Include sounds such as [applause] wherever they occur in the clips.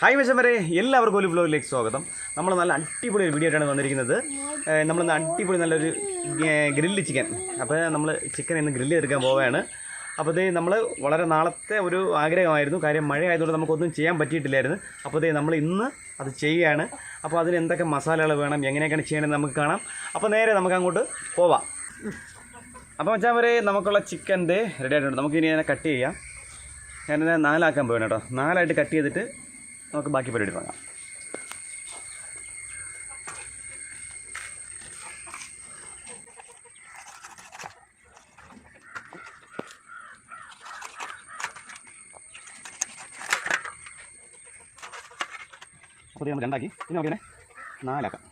Hi വരെ എല്ലാവർക്കും ഒരു വ്ലോഗിലേക്ക് സ്വാഗതം. നമ്മൾ നല്ല അടിപൊളി ഒരു വീഡിയോ ആയിട്ടാണ് വന്നിരിക്കുന്നത്. നമ്മൾ നമ്മളിന്ന് അടിപൊളി നല്ലൊരു ഗ്രില്ല് ചിക്കൻ അപ്പോൾ നമ്മൾ ചിക്കൻ ഇന്ന് ഗ്രില്ല് എടുക്കാൻ പോവുകയാണ് അപ്പോൾ നമ്മൾ വളരെ നാളത്തെ ഒരു ആഗ്രഹമായിരുന്നു. കാര്യം മഴ ആയതുകൊണ്ട് നമുക്കൊന്നും ചെയ്യാൻ പറ്റിയിട്ടില്ലായിരുന്നു. അപ്പോൾ നമ്മൾ ഇന്ന് അത് ചെയ്യുകയാണ്. അപ്പോൾ അതിന് എന്തൊക്കെ മസാലകൾ വേണം എങ്ങനെയൊക്കെയാണ് ചെയ്യണമെന്ന് നമുക്ക് കാണാം. അപ്പോൾ നേരെ നമുക്ക് അങ്ങോട്ട് പോവാം. അപ്പോൾ വെച്ചാൽ വരെ നമുക്കുള്ള ചിക്കൻ ദേ റെഡി ആയിട്ടുണ്ട്. നമുക്കിനി അതിനെ കട്ട് ചെയ്യാം. ഞാനിതിനെ നാലാക്കാൻ പോകണം കേട്ടോ. നാലായിട്ട് കട്ട് ചെയ്തിട്ട് നമുക്ക് ബാക്കി പരിപാടി തുടങ്ങാം. ഇത് നമ്മൾ രണ്ടാക്കി. ഇനി നമുക്കിനെ നാലാക്കാം.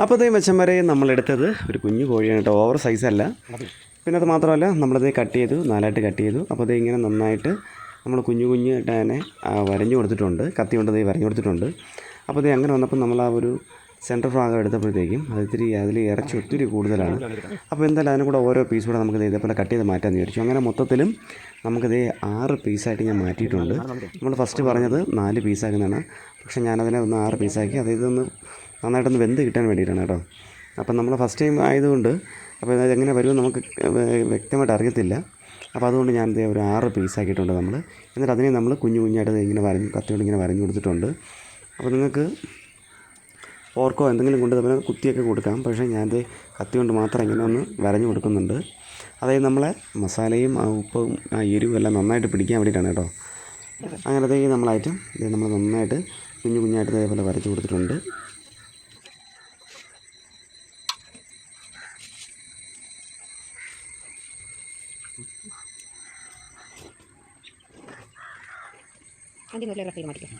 അപ്പോൾ അതേ മെച്ചം വരെ നമ്മളെടുത്തത് ഒരു കുഞ്ഞു കോഴിയാണ് കേട്ടോ. ഓവർ അല്ല. പിന്നെ അത് മാത്രമല്ല നമ്മളത് കട്ട് ചെയ്തു നാലായിട്ട് കട്ട് ചെയ്തു. അപ്പോൾ അതേ ഇങ്ങനെ നന്നായിട്ട് നമ്മൾ കുഞ്ഞു കുഞ്ഞായിട്ട് തന്നെ വരഞ്ഞു കൊടുത്തിട്ടുണ്ട്. കത്തി കൊണ്ട് അതേ വരഞ്ഞു കൊടുത്തിട്ടുണ്ട്. അപ്പോൾ അതേ അങ്ങനെ വന്നപ്പോൾ നമ്മൾ ആ ഒരു സെന്റർ ഭാഗം എടുത്തപ്പോഴത്തേക്കും അത് ഇത്തിരി അതിൽ ഇറച്ചി ഒത്തിരി കൂടുതലാണ്. അപ്പോൾ എന്തായാലും അതിനും കൂടെ ഓരോ പീസ് കൂടെ നമുക്ക് ഇതേപോലെ കട്ട് ചെയ്ത് മാറ്റാൻ വിചാരിച്ചു. അങ്ങനെ മൊത്തത്തിലും നമുക്കിത് ആറ് പീസായിട്ട് ഞാൻ മാറ്റിയിട്ടുണ്ട്. നമ്മൾ ഫസ്റ്റ് പറഞ്ഞത് നാല് പീസാക്കുന്നതാണ് പക്ഷേ ഞാനതിനെ ഒന്ന് ആറ് പീസാക്കി അതായത് ഇതൊന്ന് നന്നായിട്ടൊന്ന് വെന്ത് കിട്ടാൻ വേണ്ടിയിട്ടാണ് കേട്ടോ. അപ്പം നമ്മൾ ഫസ്റ്റ് ടൈം ആയതുകൊണ്ട് അപ്പോൾ ഇതെങ്ങനെ വരുമെന്ന് നമുക്ക് വ്യക്തമായിട്ട് അറിയത്തില്ല. അപ്പോൾ അതുകൊണ്ട് ഞാൻ ഒരു ആറ് പീസാക്കിയിട്ടുണ്ട് നമ്മൾ എന്നിട്ട് അതിനെ നമ്മൾ കുഞ്ഞു കുഞ്ഞായിട്ട് ഇങ്ങനെ വരഞ്ഞ് കത്തിയോണ്ട് ഇങ്ങനെ വരഞ്ഞു കൊടുത്തിട്ടുണ്ട്. അപ്പോൾ നിങ്ങൾക്ക് ഓർക്കോ എന്തെങ്കിലും കൊണ്ട് തന്നെ കുത്തിയൊക്കെ കൊടുക്കാം. പക്ഷേ ദേ കത്തി കൊണ്ട് മാത്രം ഇങ്ങനെ ഒന്ന് വരഞ്ഞു കൊടുക്കുന്നുണ്ട്. അതായത് നമ്മളെ മസാലയും ആ ഉപ്പും ആ എരിവും എല്ലാം നന്നായിട്ട് പിടിക്കാൻ വേണ്ടിയിട്ടാണ് കേട്ടോ. അങ്ങനത്തെ നമ്മളായിട്ട് നമ്മൾ നന്നായിട്ട് കുഞ്ഞു കുഞ്ഞായിട്ട് ഇതേപോലെ വരച്ച് കൊടുത്തിട്ടുണ്ട്. അതിന്റെ മുകളിൽ റഫ് ചെയ്ത് മാറ്റിക്കും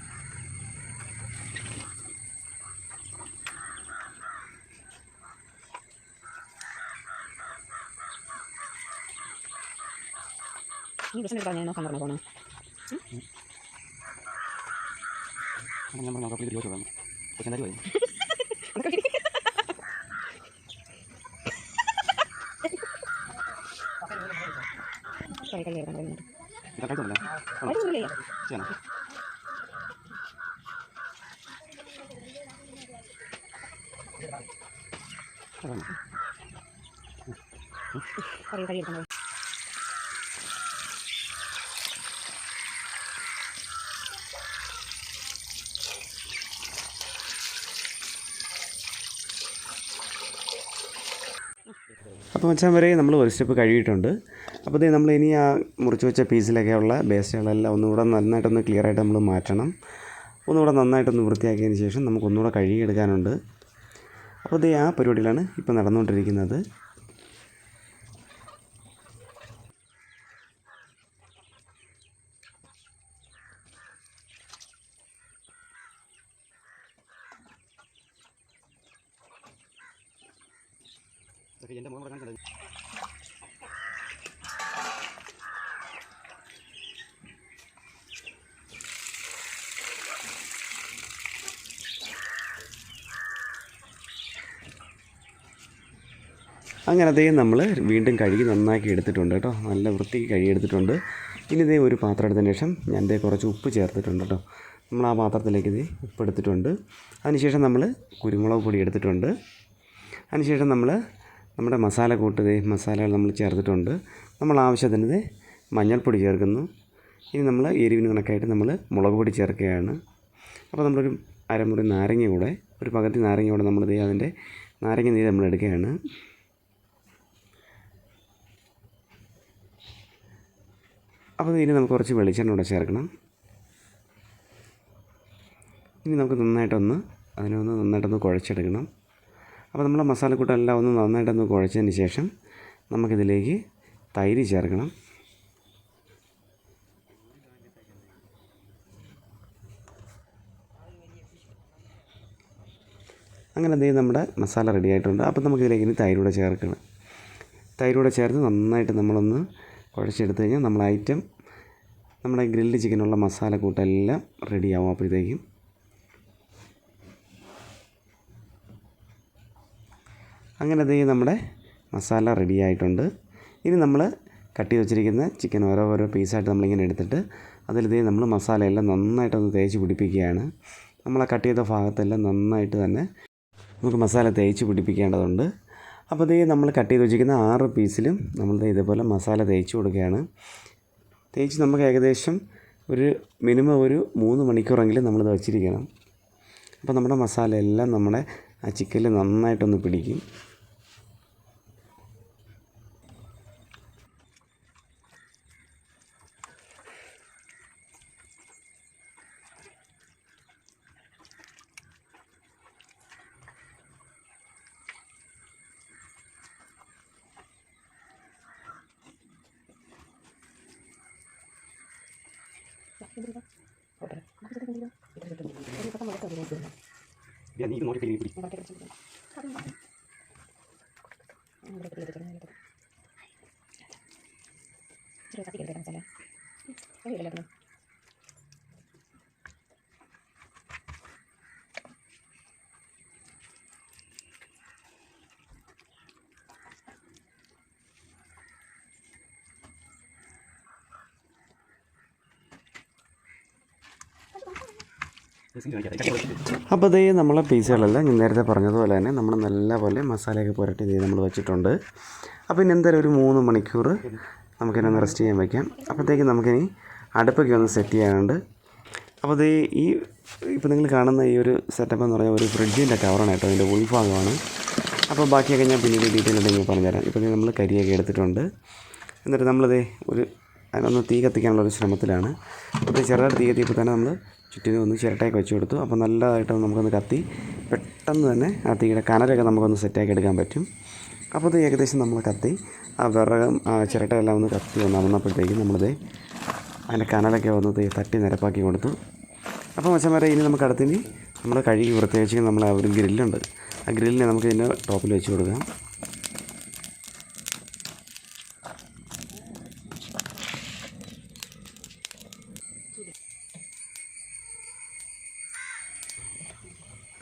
നീ പ്രശ്നം എടുക്കാൻ ഞാൻ നോക്കാൻ പറഞ്ഞു പോകണം ഞാൻ പറഞ്ഞു നോക്കാം ഇത് ചോദിച്ചു തുടങ്ങും പക്ഷേ എന്തായാലും മതി. കൈ കൈ എടുക്കാൻ കഴിയുന്നുണ്ട് ഇതാ കഴിച്ചോളൂ അതിനുള്ളിൽ ചെയ്യണം അതാണ്. കറി അപ്പോൾ മച്ചാൻ വരെ നമ്മൾ ഒരു സ്റ്റെപ്പ് കഴുകിയിട്ടുണ്ട് അപ്പോൾ ഇത് നമ്മൾ ഇനി ആ മുറിച്ച് വെച്ച പീസിലൊക്കെയുള്ള വേസ്റ്റുകളെല്ലാം ഒന്നുകൂടെ നന്നായിട്ടൊന്ന് ക്ലിയറായിട്ട് നമ്മൾ മാറ്റണം. ഒന്നുകൂടെ നന്നായിട്ടൊന്ന് വൃത്തിയാക്കിയതിന് ശേഷം നമുക്ക് ഒന്നുകൂടെ കഴുകിയെടുക്കാനുണ്ട്. അപ്പോൾ ആ പരിപാടിയിലാണ് ഇപ്പോൾ നടന്നുകൊണ്ടിരിക്കുന്നത്. എന്റെ മുഖം കാണിച്ചത്. അങ്ങനെ അതേ നമ്മൾ വീണ്ടും കഴുകി നന്നാക്കി എടുത്തിട്ടുണ്ട് കേട്ടോ. നല്ല വൃത്തിക്ക് കഴുകിയെടുത്തിട്ടുണ്ട് ഇനി ഇതേ ഒരു പാത്രം എടുത്തതിന് ശേഷം ഞാൻ ഇതേ കുറച്ച് ഉപ്പ് ചേർത്തിട്ടുണ്ട് കേട്ടോ. നമ്മൾ ആ പാത്രത്തിലേക്ക് ഇത് ഉപ്പ് എടുത്തിട്ടുണ്ട്. അതിനുശേഷം നമ്മൾ കുരുമുളക് പൊടി എടുത്തിട്ടുണ്ട്. അതിനുശേഷം നമ്മൾ നമ്മുടെ മസാല കൂട്ടത് മസാലകൾ നമ്മൾ ചേർത്തിട്ടുണ്ട്. നമ്മൾ ആവശ്യത്തിന് മഞ്ഞൾപ്പൊടി ചേർക്കുന്നു. ഇനി നമ്മൾ എരിവിന് കണക്കായിട്ട് നമ്മൾ മുളക് പൊടി ചേർക്കുകയാണ്. അപ്പോൾ നമ്മളൊരു അരമുറി നാരങ്ങ കൂടെ ഒരു പകുതി നാരങ്ങ കൂടെ നമ്മൾ ദേ അതിന്റെ നാരങ്ങ നീര് നമ്മൾ എടുക്കുകയാണ്. അപ്പോൾ ഇനി നമുക്ക് കുറച്ച് വെളിച്ചെണ്ണ കൂടെ ചേർക്കണം. ഇനി നമുക്ക് നന്നായിട്ടൊന്ന് അതിനെ ഒന്ന് നന്നായിട്ടൊന്ന് കുഴച്ചെടുക്കണം. അപ്പോൾ നമ്മൾ മസാലക്കൂട്ടെല്ലാം ഒന്ന് നന്നായിട്ടൊന്ന് കുഴച്ചതിന് ശേഷം നമുക്കിതിലേക്ക് തൈര് ചേർക്കണം. അങ്ങനെ എന്തെങ്കിലും നമ്മുടെ മസാല റെഡി ആയിട്ടുണ്ട്. അപ്പോൾ നമുക്കിതിലേക്ക് ഇനി തൈരൂടെ ചേർക്കണം. തൈരൂടെ ചേർത്ത് നന്നായിട്ട് നമ്മളൊന്ന് കുഴച്ചെടുത്ത് കഴിഞ്ഞാൽ നമ്മൾ ഐറ്റം നമ്മുടെ ഗ്രിൽഡ് ചിക്കനുള്ള മസാല കൂട്ടെല്ലാം റെഡിയാവും അപ്പോഴത്തേക്കും. അങ്ങനെ ദേ നമ്മുടെ മസാല റെഡി ആയിട്ടുണ്ട് ഇനി നമ്മൾ കട്ടി വെച്ചിരിക്കുന്ന ചിക്കൻ ഓരോ ഓരോ പീസായിട്ട് നമ്മളിങ്ങനെ എടുത്തിട്ട് അതിൽ ദേ നമ്മൾ മസാലയെല്ലാം നന്നായിട്ടൊന്ന് തേച്ച് പിടിപ്പിക്കുകയാണ്. നമ്മൾ ആ കട്ട് ചെയ്ത ഭാഗത്തെല്ലാം നന്നായിട്ട് തന്നെ നമുക്ക് മസാല തേച്ച് പിടിപ്പിക്കേണ്ടതുണ്ട്. അപ്പോൾ ദേ നമ്മൾ കട്ട് ചെയ്ത് വെച്ചിരിക്കുന്ന ആറ് പീസിലും നമ്മൾ ഇതേപോലെ മസാല തേച്ച് കൊടുക്കുകയാണ്. തേച്ച് നമുക്ക് ഏകദേശം ഒരു മിനിമം ഒരു മൂന്ന് മണിക്കൂറെങ്കിലും നമ്മളിത് വെച്ചിരിക്കണം. അപ്പോൾ നമ്മുടെ മസാല എല്ലാം നമ്മുടെ ആ ചിക്കനിൽ നന്നായിട്ടൊന്ന് പിടിക്കും. Ini itu mau dipilih pilih Terima [laughs] അപ്പോൾ അതേ നമ്മളെ പീസുകളെല്ലാം ഞാൻ നേരത്തെ പറഞ്ഞതുപോലെ തന്നെ നമ്മൾ നല്ലപോലെ മസാലയൊക്കെ പുരട്ടി ചെയ്ത് നമ്മൾ വെച്ചിട്ടുണ്ട്. അപ്പോൾ ഇനി എന്തായാലും ഒരു മൂന്ന് മണിക്കൂർ നമുക്കിനെ ഒന്ന് റെസ്റ്റ് ചെയ്യാൻ വയ്ക്കാം അപ്പോഴത്തേക്ക് നമുക്കിനി അടുപ്പൊക്കെ ഒന്ന് സെറ്റ് ചെയ്യാനുണ്ട്. അപ്പോൾ അതേ ഈ ഇപ്പോൾ നിങ്ങൾ കാണുന്ന ഈ ഒരു സെറ്റപ്പ് എന്ന് പറഞ്ഞാൽ ഒരു ഫ്രിഡ്ജിന്റെ കവറാണ് കേട്ടോ അതിന്റെ ഉൾഭാഗമാണ്. അപ്പോൾ ബാക്കിയൊക്കെ ഞാൻ പിന്നീട് ഡീറ്റെയിൽ ഉണ്ടെങ്കിൽ പറഞ്ഞുതരാം. ഇപ്പോൾ നമ്മൾ കരിയൊക്കെ എടുത്തിട്ടുണ്ട്. എന്നിട്ട് നമ്മളതേ ഒരു അതിനൊന്ന് തീ കത്തിക്കാനുള്ള ഒരു ശ്രമത്തിലാണ്. അപ്പോൾ ചെറുതായിട്ട് തീ കത്തിയപ്പോൾ തന്നെ നമ്മൾ ചുറ്റിനും ഒന്ന് ചിരട്ടയൊക്കെ വെച്ച് കൊടുത്തു. അപ്പോൾ നല്ലതായിട്ട് നമുക്കൊന്ന് കത്തി. പെട്ടെന്ന് തന്നെ ആ തീയുടെ കനലൊക്കെ നമുക്കൊന്ന് സെറ്റാക്കി എടുക്കാൻ പറ്റും. അപ്പോൾ ഇത് ഏകദേശം നമ്മൾ കത്തി. ആ വിറകും ആ ചിരട്ടയെല്ലാം ഒന്ന് കത്തി ഒന്ന് അമർന്നപ്പോഴത്തേക്കും നമ്മളിത് അതിന്റെ കനലൊക്കെ വന്ന് തട്ടി നിരപ്പാക്കി കൊടുത്തു. അപ്പോൾ മച്ചന്മാരെ ഇനി നമുക്ക് അടുത്തിനി നമ്മൾ കഴുകി പ്രത്യേകിച്ച് നമ്മൾ ആ ഒരു ഗ്രില്ലുണ്ട്. ആ ഗ്രില്ലിനെ നമുക്ക് ഇതിന്റെ ടോപ്പിൽ വെച്ച് കൊടുക്കാം.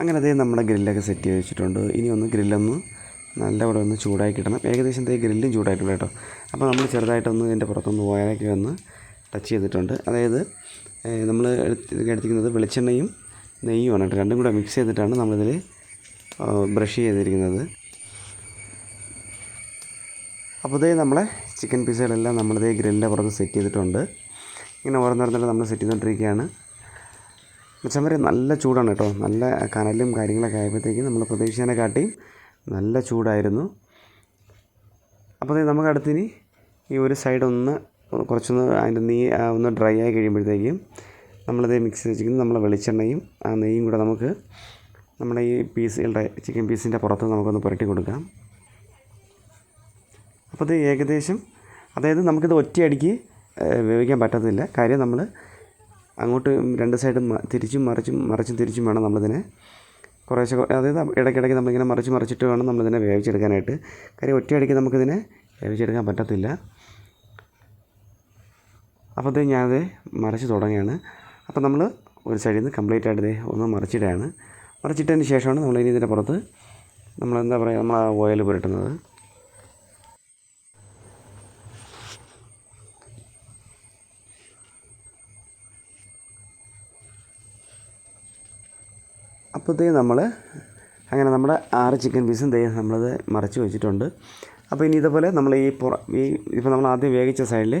അങ്ങനെ അതേ നമ്മുടെ ഗ്രില്ലൊക്കെ സെറ്റ് ചെയ്ത് വെച്ചിട്ടുണ്ട്. ഇനി ഒന്ന് ഗ്രില്ലൊന്ന് നല്ലപോലെ ഒന്ന് ചൂടാക്കി കിട്ടണം. ഏകദേശം ദേ ഗ്രില്ലും ചൂടായിട്ടുണ്ട് കേട്ടോ. അപ്പോൾ നമ്മൾ ചെറുതായിട്ടൊന്ന് ഇതിന്റെ പുറത്തൊന്ന് ഓയിലൊക്കെ ഒന്ന് ടച്ച് ചെയ്തിട്ടുണ്ട്. അതായത് നമ്മൾ എടുത്തിരിക്കുന്നത് വെളിച്ചെണ്ണയും നെയ്യുമാണ് കേട്ടോ. രണ്ടും കൂടെ മിക്സ് ചെയ്തിട്ടാണ് നമ്മളിതിൽ ബ്രഷ് ചെയ്തിരിക്കുന്നത്. അപ്പോൾ ഇതേ നമ്മളെ ചിക്കൻ പീസുകളെല്ലാം നമ്മളിതേ ഗ്രില്ലിന്റെ പുറത്ത് സെറ്റ് ചെയ്തിട്ടുണ്ട്. ഇങ്ങനെ ഓരോന്നോരോന്നിട്ട് നമ്മൾ സെറ്റ് ചെയ്തുകൊണ്ടിരിക്കുകയാണ്. മിച്ചം നല്ല ചൂടാണ് കേട്ടോ. നല്ല കനലും കാര്യങ്ങളൊക്കെ ആയപ്പോഴത്തേക്കും നമ്മൾ പ്രതീക്ഷിച്ചതിനെ കാട്ടി നല്ല ചൂടായിരുന്നു. അപ്പോൾ നമുക്ക് അടുത്തിനി ഈ ഒരു സൈഡ് ഒന്ന് കുറച്ചൊന്ന് അതിന്റെ നീ ഒന്ന് ഡ്രൈ ആയി കഴിയുമ്പോഴത്തേക്കും നമ്മളിത് മിക്സ് വെച്ചിരിക്കുന്നത് നമ്മളെ വെളിച്ചെണ്ണയും ആ നെയ്യും കൂടെ നമുക്ക് നമ്മുടെ ഈ പീസുകളുടെ ചിക്കൻ പീസിന്റെ പുറത്ത് നമുക്കൊന്ന് പുരട്ടി കൊടുക്കാം. അപ്പോൾ ഇത് ഏകദേശം അതായത് നമുക്കിത് ഒറ്റയടിക്ക് വേവിക്കാൻ പറ്റത്തില്ല. കാര്യം നമ്മൾ അങ്ങോട്ട് രണ്ട് സൈഡും തിരിച്ചും മറിച്ചും മറിച്ചും തിരിച്ചും വേണം നമ്മളിതിനെ കുറേശ്ശെ അതായത് ഇടയ്ക്കിടയ്ക്ക് നമ്മളിങ്ങനെ മറിച്ച് മറിച്ചിട്ട് വേണം നമ്മളിതിനെ വേവിച്ചെടുക്കാനായിട്ട്. കാര്യം ഒറ്റയടിക്ക് നമുക്കിതിനെ വേവിച്ചെടുക്കാൻ പറ്റത്തില്ല. അപ്പോൾ ഇത് ഞാനത് മറിച്ച് തുടങ്ങിയാണ്. അപ്പോൾ നമ്മൾ ഒരു സൈഡിൽ നിന്ന് കംപ്ലീറ്റ് ആയിട്ട് ഇത് ഒന്ന് മറിച്ചിടുകയാണ് മറിച്ചിട്ടതിന് ശേഷമാണ് നമ്മളിനി ഇതിന്റെ പുറത്ത് നമ്മളെന്താ പറയുക നമ്മൾ ആ ഓയിൽ പുരട്ടുന്നത്. അപ്പോഴത്തേക്ക് നമ്മൾ അങ്ങനെ നമ്മുടെ ആറ് ചിക്കൻ പീസും ദേ നമ്മളത് മറച്ച് വെച്ചിട്ടുണ്ട്. അപ്പോൾ ഇനി ഇതേപോലെ നമ്മൾ ഈ പുറ ഈ ഇപ്പോൾ നമ്മൾ ആദ്യം വേവിച്ച സൈഡിൽ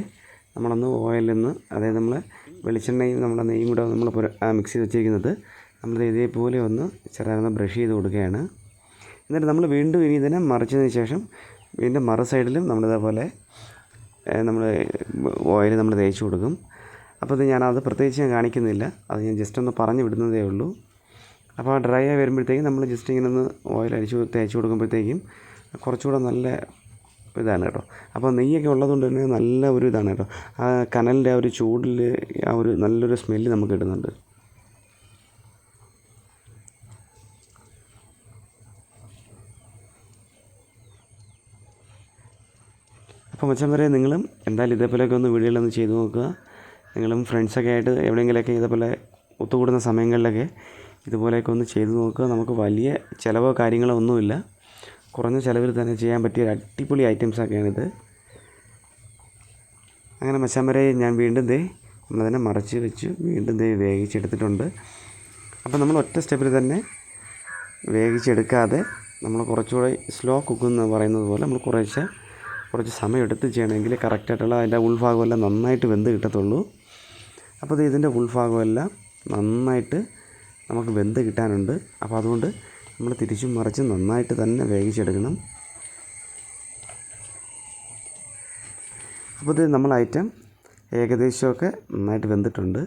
നമ്മളൊന്ന് ഓയിലിൽ നിന്ന് അതായത് നമ്മൾ വെളിച്ചെണ്ണയും നമ്മുടെ നെയ്യും കൂടെ നമ്മൾ മിക്സ് ചെയ്ത് വെച്ചിരിക്കുന്നത് നമ്മൾ ഇതേപോലെ ഒന്ന് ചെറുതായി ബ്രഷ് ചെയ്ത് കൊടുക്കുകയാണ്. എന്നിട്ട് നമ്മൾ വീണ്ടും ഇനി ഇതിനെ മറിച്ചതിന് ശേഷം വീണ്ടും മറു സൈഡിലും നമ്മളിതേപോലെ നമ്മൾ ഓയിൽ നമ്മൾ തേച്ച് കൊടുക്കും. അപ്പോൾ ഇത് ഞാനത് പ്രത്യേകിച്ച് ഞാൻ കാണിക്കുന്നില്ല. അത് ഞാൻ ജസ്റ്റ് ഒന്ന് പറഞ്ഞു വിടുന്നതേ ഉള്ളൂ. അപ്പോൾ ഡ്രൈ ആയി വരുമ്പോഴത്തേക്കും നമ്മൾ ജസ്റ്റ് ഇങ്ങനെ ഒന്ന് ഓയിൽ അടിച്ച് തേച്ച് കൊടുക്കുമ്പോഴത്തേക്കും കുറച്ചുകൂടെ നല്ല ഇതാണ് കേട്ടോ. അപ്പോൾ നെയ്യൊക്കെ ഉള്ളതുകൊണ്ട് തന്നെ നല്ല ഒരു ഇതാണ് കേട്ടോ. ആ കനലിന്റെ ആ ഒരു ചൂടിൽ ആ ഒരു നല്ലൊരു സ്മെല്ല് നമുക്ക് കിട്ടുന്നുണ്ട്. അപ്പോൾ മച്ചം വരെ നിങ്ങളും എന്തായാലും ഇതേപോലെയൊക്കെ ഒന്ന് വീടുകളിലൊന്ന് ചെയ്ത് നോക്കുക. നിങ്ങളും ഫ്രണ്ട്സൊക്കെ ആയിട്ട് എവിടെയെങ്കിലുമൊക്കെ ഇതേപോലെ ഒത്തുകൂടുന്ന സമയങ്ങളിലൊക്കെ ഇതുപോലെയൊക്കെ ഒന്ന് ചെയ്ത് നോക്കുക. നമുക്ക് വലിയ ചിലവോ കാര്യങ്ങളോ ഒന്നുമില്ല. കുറഞ്ഞ ചിലവിൽ തന്നെ ചെയ്യാൻ പറ്റിയ ഒരു അടിപൊളി ഐറ്റംസൊക്കെയാണിത് അങ്ങനെ മച്ചാൻ വരെ ഞാൻ വീണ്ടും ദേ നമ്മളതിനെ മറച്ച് വെച്ച്. വീണ്ടും ദേ വേവിച്ചെടുത്തിട്ടുണ്ട്. അപ്പോൾ നമ്മൾ ഒറ്റ സ്റ്റെപ്പിൽ തന്നെ വേവിച്ചെടുക്കാതെ നമ്മൾ കുറച്ചുകൂടെ സ്ലോ കുക്ക് എന്ന് പറയുന്നത് പോലെ നമ്മൾ കുറേശ്ശെ കുറച്ച് സമയം എടുത്ത് ചെയ്യണമെങ്കിൽ കറക്റ്റായിട്ടുള്ള അതിന്റെ ഉൾഭാഗമെല്ലാം നന്നായിട്ട് വെന്ത് കിട്ടത്തുള്ളൂ. അപ്പോൾ ഇത് ഇതിന്റെ ഉൾഭാഗമെല്ലാം നന്നായിട്ട് നമുക്ക് വെന്ത് കിട്ടാനുണ്ട്. അപ്പോൾ അതുകൊണ്ട് നമ്മൾ തിരിച്ചും മറിച്ചും നന്നായിട്ട് തന്നെ വേവിച്ചെടുക്കണം. അപ്പോൾ ഇത് നമ്മൾ ഐറ്റം ഏകദേശമൊക്കെ നന്നായിട്ട് വെന്തിട്ടുണ്ട്.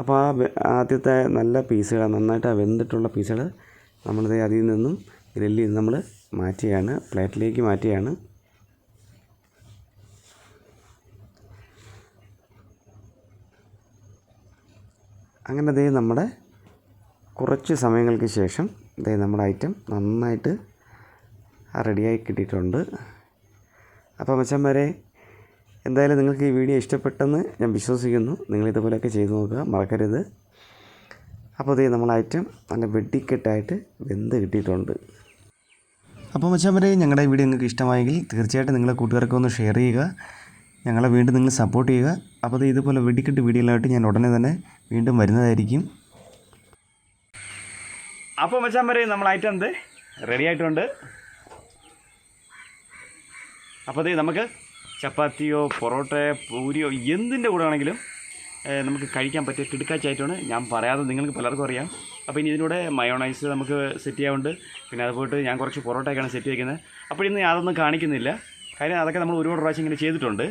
അപ്പോൾ ആ ആദ്യത്തെ നല്ല പീസുകൾ നന്നായിട്ട് ആ വെന്തിട്ടുള്ള പീസുകൾ നമ്മളിത് അതിൽ നിന്നും ഗ്രില്ലിൽ നിന്ന് നമ്മൾ മാറ്റുകയാണ് പ്ലേറ്റിലേക്ക് മാറ്റുകയാണ് അങ്ങനെ ദേ നമ്മുടെ കുറച്ച് സമയങ്ങൾക്ക് ശേഷം ഇതേ നമ്മുടെ ഐറ്റം നന്നായിട്ട് റെഡിയായി കിട്ടിയിട്ടുണ്ട്. അപ്പോൾ മച്ചന്മാരെ എന്തായാലും നിങ്ങൾക്ക് ഈ വീഡിയോ ഇഷ്ടപ്പെട്ടെന്ന് ഞാൻ വിശ്വസിക്കുന്നു. നിങ്ങൾ ഇതുപോലെയൊക്കെ ചെയ്തു നോക്കുക മറക്കരുത്. അപ്പോൾ ഇതേ നമ്മുടെ ഐറ്റം നല്ല വെട്ടിക്കെട്ടായിട്ട് വെന്ത് കിട്ടിയിട്ടുണ്ട്. അപ്പോൾ മച്ചന്മാരെ ഞങ്ങളുടെ വീഡിയോ നിങ്ങൾക്ക് ഇഷ്ടമായെങ്കിൽ തീർച്ചയായിട്ടും നിങ്ങളെ കൂട്ടുകാർക്ക് ഒന്ന് ഷെയർ ചെയ്യുക. ഞങ്ങളെ വീണ്ടും നിങ്ങൾ സപ്പോർട്ട് ചെയ്യുക. അപ്പോൾ ഇതുപോലെ വെടിക്കെട്ട് വീഡിയോയിലായിട്ട് ഞാൻ ഉടനെ തന്നെ വീണ്ടും വരുന്നതായിരിക്കും. അപ്പോൾ മച്ചാൻ പറയും നമ്മൾ ഐറ്റം എന്ത്? റെഡി ആയിട്ടുണ്ട്. അപ്പോൾ അതേ നമുക്ക് ചപ്പാത്തിയോ പൊറോട്ടയോ പൂരിയോ എന്തിന്റെ കൂടെ ആണെങ്കിലും നമുക്ക് കഴിക്കാൻ പറ്റിയ കിടുക്കാച്ചായിട്ടാണ് ഞാൻ പറയാതെ നിങ്ങൾക്ക് പലർക്കും അറിയാം. അപ്പോൾ ഇനി ഇതിലൂടെ മയോണൈസ് നമുക്ക് സെറ്റ് ചെയ്യാറുണ്ട് പിന്നെ അതുപോയിട്ട് ഞാൻ കുറച്ച് പൊറോട്ടയൊക്കെയാണ് സെറ്റ് ചെയ്യുന്നത് അപ്പോൾ ഇന്ന് അതൊന്നും കാണിക്കുന്നില്ല. കാര്യം അതൊക്കെ നമ്മൾ ഒരുപാട് പ്രാവശ്യം ഇങ്ങനെ ചെയ്തിട്ടുണ്ട്.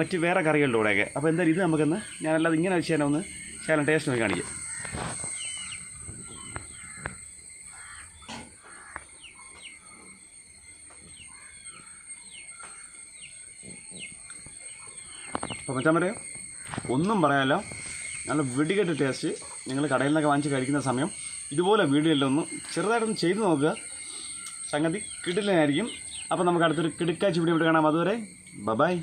മറ്റ് വേറെ കറികളുടെ കൂടെയൊക്കെ അപ്പോൾ എന്തായാലും ഇത് നമുക്കൊന്ന് ഞാനല്ലാതെ ഇങ്ങനെ വെച്ച് തന്നെ ഒന്ന് ശകലം ടേസ്റ്റ് നോക്കി കാണിക്കാം. അപ്പോൾ മച്ചാൻ പറയാം. ഒന്നും പറയാനല്ല. നല്ല വെടികെട്ട് ടേസ്റ്റ് നിങ്ങൾ കടയിൽ നിന്നൊക്കെ വാങ്ങിച്ച് കഴിക്കുന്ന സമയം. ഇതുപോലെ വീഡിയോയിലൊന്ന് ചെറുതായിട്ടൊന്ന് ചെയ്ത് നോക്കുക. സംഗതി കിടിലനായിരിക്കും. അപ്പോൾ നമുക്ക് അടുത്തൊരു കിടുക്കാച്ചി വീഡിയോ ഇവിടെ കാണാം. അതുവരെ ബബായ്